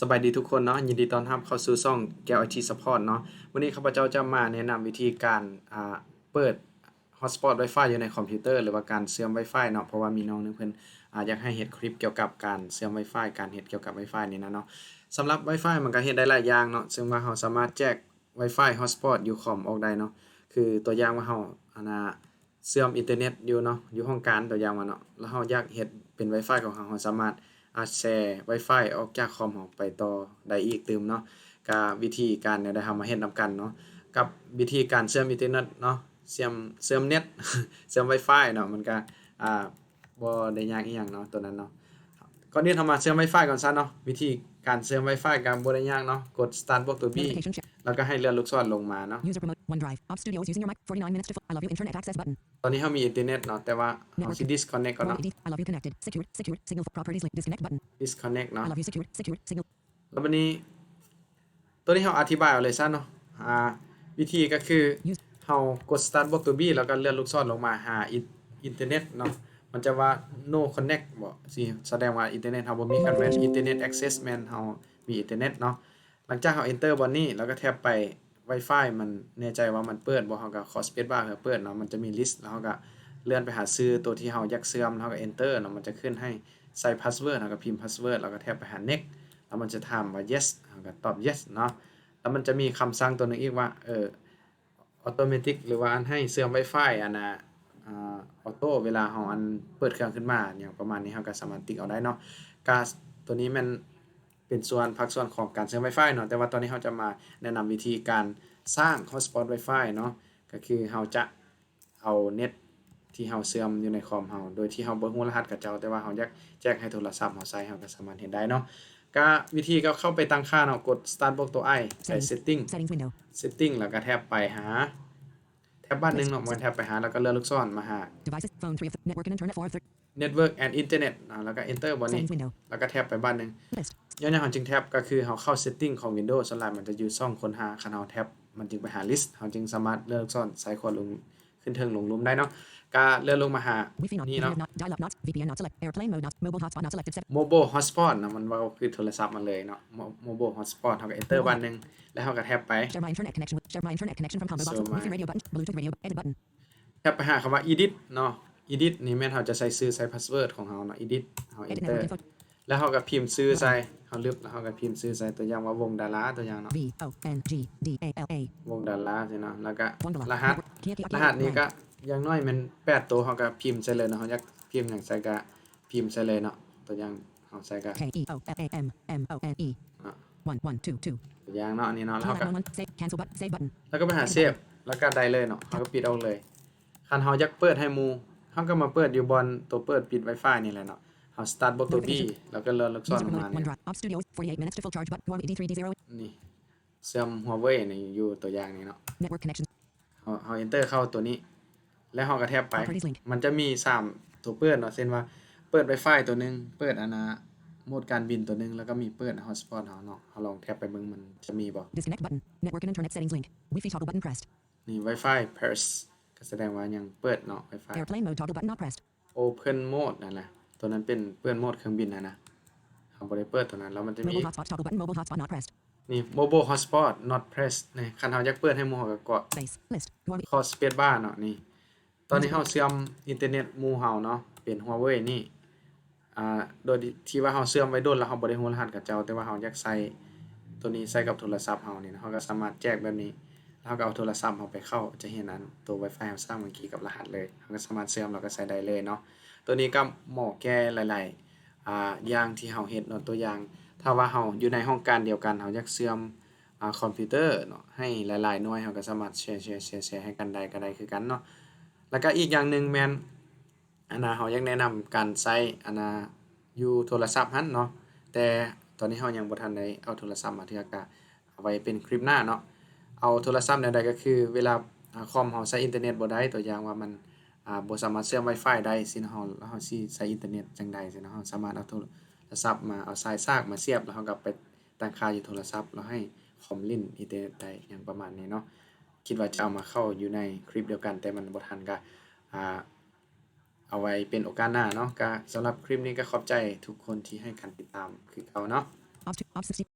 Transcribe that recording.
สบายดีทุกคนเนาะยินดีต้อนรับเข้าสู่ช่องแก้วไอทีซัพพอร์ตเนาะวันนี้ข้าพเจ้าจะมาแนะนำวิธีการอ่าเปิด Hotspot Wi-Fi อยู่ในคอมพิวเตอร์หรือว่าการเชื่อม Wi-Fi เนาะเพราะว่ามีน้องนึงเพิ่นอ่าอยากให้เฮ็ดคลิปเกี่ยวกับการเชื่อม Wi-Fi การเฮ็ดเกี่ยวกับ Wi-Fi นี่นะเนาะสำหรับ Wi-Fi มันก็เฮ็ดได้หลายอย่างเนาะซึ่งว่าเราสามารถแจก Wi-Fi Hotspot อยู่คอมออกได้เนาะคือตัวอย่างว่าเราอันน่ะเชื่อมอินเทอร์เน็ตอยู่เนาะอยู่ห้องการตัวอย่างว่าเนาะแล้วเราอยากเฮ็ดเป็น Wi-Fi ของเราเราสามารถ อาจแชร์ Wi-Fi ออกจากคอมของไปต่อได้อีกตืมเนาะกับวิธีการเนี่ยได้ทำมาเฮ็ดนำกันเนาะกับวิธีการเชื่อมอินเทอร์เน็ตเนาะเชื่อมเชื่อมเน็ตเชื่อม Wi-Fi เนาะมันก็อ่าบ่ได้ยากอีหยังเนาะตัวนั้นเนาะก่อนอื่นเรามาเชื่อม Wi-Fi ก่อนซะเนาะวิธี การเชื่อม Wi-Fi ก็บ่ได้ยากเนาะกด start บวกตัว B Notification share. แล้วก็ให้เลื่อนลูกศรลงมาเนาะ User promote OneDrive. Op Studios using your mic. 49 minutes to. Fl- I love you. Internet access button. ตอนนี้เรามีอินเทอร์เน็ตเนาะแต่ว่าเราสิ disconnect ก่อน More เนาะ ED. I love you. Connected. Secured. Secured. Signal properties link. Disconnect button. disconnect เนาะ I love you. Secured. Secured. Signal. แล้ววันนี้ ตัวนี้เราอธิบายเอาเลยซะเนาะอ่าวิธีก็คือ Use เรากด start บวกตัว B แล้วก็เลื่อนลูกศรลงมาหาอินอินเทอร์เน็ตเนาะ มันจะว่า no connect บ่สิแสดงว่าอินเทอร์เน็ตเราบ่มีคันแม่นอินเทอร์เน็ต access แม่นเรามีอินเทอร์เน็ตเนาะหลังจากเรา enter บนนี้แล้วก็แท็บไป Wi-Fi มันแน่ใจว่ามันเปิดบ่เราก็ขอ space bar เพื่อเปิดเนาะมันจะมี list แล้วเราก็เลื่อนไปหาชื่อตัวที่เราอยากเสื่อมเราก็ enter เนาะมันจะขึ้นให้ใส่ password แล้วก็พิมพ์ password แล้วก็แท็บไปหา next แล้วมันจะถามว่า yes เราก็ตอบ yes เนาะแล้วมันจะมีคำสั่งตัวหนึงอีกว่าเออ automatic หรือว่าอันให้เสื่อม Wi-Fi อันน่ะ อ่าออโต้เวลาเราอันเปิดเครื่องขึ้นมาอย่างประมาณนี้เราก็สามารถติ๊กเอาได้เนาะกาตัวนี้มันเป็นส่วนภาคส่วนของการเสื่อม Wi-Fi เนาะแต่ว่าตอนนี้เราจะมาแนะนำวิธีการสร้าง hotspot Wi-Fi เนาะก็คือเราจะเอาเน็ตที่เราเสื่อมอยู่ในคอมเราโดยที่เราบ่ฮู้รหัสกับเจ้า แต่ว่าเราอยากแจ้งให้โทรศัพท์เราใช้เราก็สามารถเห็นได้เนาะก็วิธีก็เข้าไปตั้งค่าเนาะกด start บวกตัว i ใส่ setting Settings window. setting แล้วก็แท็บไปหา แท็บบ้านหนึงเนาะมันแท็บไปหาแล้วก็เลื่อนลูกศรมาหา Devices. Phone 3 of the network and internet 4 of the network and internet เนาะแล้วก็ enter บนนี้ settings window. แล้วก็แท็บไปบ้านหนึง List. ย้อนอย่างจึงแท็บก็คือเราเข้า setting ของ Windows ส่วนใหญ่มันจะอยู่ช่องค้นหาคันเราแท็บมันจึงไปหา list เราจึงสามารถเลื่อนลูกศรใส่ขวดลง ขึ้นเทิงลงหลุมได้เนาะก็เลื่อนลงมาหา Wi-Fi not. นี่ Internet เนาะ not. Dial-up not. VPN not. Select. Airplane mode not. Mobile hotspot not selected. Set. mobile hotspot นะมันว่าคือโทรศัพท์มันเลยเนาะ Mo- mobile hotspot เราก็ enter บ้านหนึงแล้วเราก็แท็บไป Share my internet connection with. Share my internet connection from combo box. So my- Wi-Fi radio button. Bluetooth radio. Edit button. แท็บไปหาคำว่า edit เนาะ edit นี่แม่นเราจะใส่ชื่อใส่ password ของเราเนาะ edit เรา Edit enter network info. แล้วเราก็พิมพ์ชื่อใส่ เราลึกแล้วเราก็พิมพ์ชื่อใส่ตัวอย่างว่าวงดาราตัวอย่างเนาะ V O N G D A L A. วงดาราใช่เนาะแล้วก็วงดารารหัส Kia Kia รหัสนี้ก็อยังน้อยมัน8ตัวเราก็พิมพ์ใส่เลยเนาะเราอยากพิมพ์อย่างใส่ก็พิมพ์ใส่เลยเนาะตัวอย่างเราใส่ก็ K E O F A M M O N E. อะ One one two two. ตัวอย่างเนาะอันนี้เนาะแล้ว Call เราก็ 911. Save. Cancel button. Save button. แล้วก็ไปหาเซฟแล้วก็ได้เลยเนาะเราก็ปิดเอาเลยคันเราอยากเปิดให้หมู่เราก็มาเปิดอยู่บนตัวเปิดปิด Wi-Fi นี่แหละเนาะ เรา start บวกตัว B แล้วก็เลื่อนลูกศร User ลงมา promote เนี่ย OneDrive. Op Studios. 48 minutes to full charge. Button. Warm ED3D0. นี่เสื่อม Huawei นี่อยู่ตัวอย่างนี้เนาะ Network connection. เราเรา enter เข้าตัวนี้ แล้วเราก็แทบไป Properties link มันจะมี3ตัวเปิดเนาะเช่นว่าเปิด Wi-Fi ตัวหนึง เปิดอนนาโหมดการบินตัวหนึง แล้วก็มีเปิด hotspot เฮาเนาะเราลองแทบไปเบิ่งมันจะมีบ่ Disconnect button. Network and internet settings link. Wi-Fi toggle button pressed. นี่ Wi-Fi pairs ก็แสดงว่ายังเปิดเนาะ Wi-Fi Airplane mode toggle button not pressed. open mode นั่นแหละ ตัวนั้นเป็นเปิดโหมดเครื่องบินนะนะเราบ่ได้เปิดตัวนั้นแล้วมันจะมี Mobile hotspot toggle button. Mobile hotspot not pressed. นี่ mobile hotspot not pressed นี่คันเฮาอยากเปิดให้หมู่เฮาก็กด Space. List. Warm. คอสเปซบ้านเนาะนี่ ตอนนี้เฮาเชื่อมอินเทอร์เน็ตหมู่เฮาเนาะเป็น Huawei นี่อ่าโดยที่ว่าเฮาเชื่อมไว้โดนแล้วเฮาบ่ได้ฮู้รหัสกับเจ้าแต่ว่าเฮาอยากใส่ตัวนี้ใส่กับโทรศัพท์เฮานี่นะเฮาก็สามารถแจกแบบนี้แล้ว เฮาก็เอาโทรศัพท์เฮาไปเข้าจะเห็นอันตัว Wi-Fi เฮาสร้างเมื่อกี้กับรหัสเลยเฮาก็สามารถเชื่อมแล้วก็ใส่ได้เลยเนาะตัวนี้ก็เหมาะแก่หลายๆอ่าอย่างที่เฮาเฮ็ดเนาะตัวอย่าง ถ้าว่าเฮาอยู่ในห้องการเดียวกันเฮาอยากเชื่อมอ่าคอมพิวเตอร์เนาะให้หลายๆหน่วยเราก็สามารถแชร์แชร์แชร์แชร์ให้กันได้ก็ได้คือกันเนาะแล้วก็อีกอย่างหนึ่งแมนอันน่ะเฮายังแนะนำการใช้อันน่ะอยู่โทรศัพท์หั้นเนาะแต่ตอนนี้เฮายังบ่ทันได้เอาโทรศัพท์มาเทื่อกะเอาไว้เป็นคลิปหน้าเนาะ เอาโทรศัพท์แนวใดก็คือเวลาคอมเฮาใช้อินเทอร์เน็ตบ่ได้ตัวอย่างว่ามันอ่าบ่สามารถเชื่อม Wi-Fi ได้สิเนเฮาแล้วเฮาสิใช้อินเทอร์เน็ตจังใดสิเนาะเฮาสามารถเอาโทรศัพท์มาเอาสายซากมาเสียบแล้วเฮาก็ไปตั้งค่าอยู่โทรศัพท์แล้วให้คอมลินอินเทอร์เน็ตได้อย่างประมาณนี้เนาะคิดว่าจะเอามาเข้าอยู่ในคลิปเดียวกัน แต่มันบ่ทันก็อ่าเอาไว้เป็นโอกาสหน้าเนาะก็สำหรับคลิปนี้ก็ขอบใจทุกคนที่ให้การติดตามคือเก่าเนาะ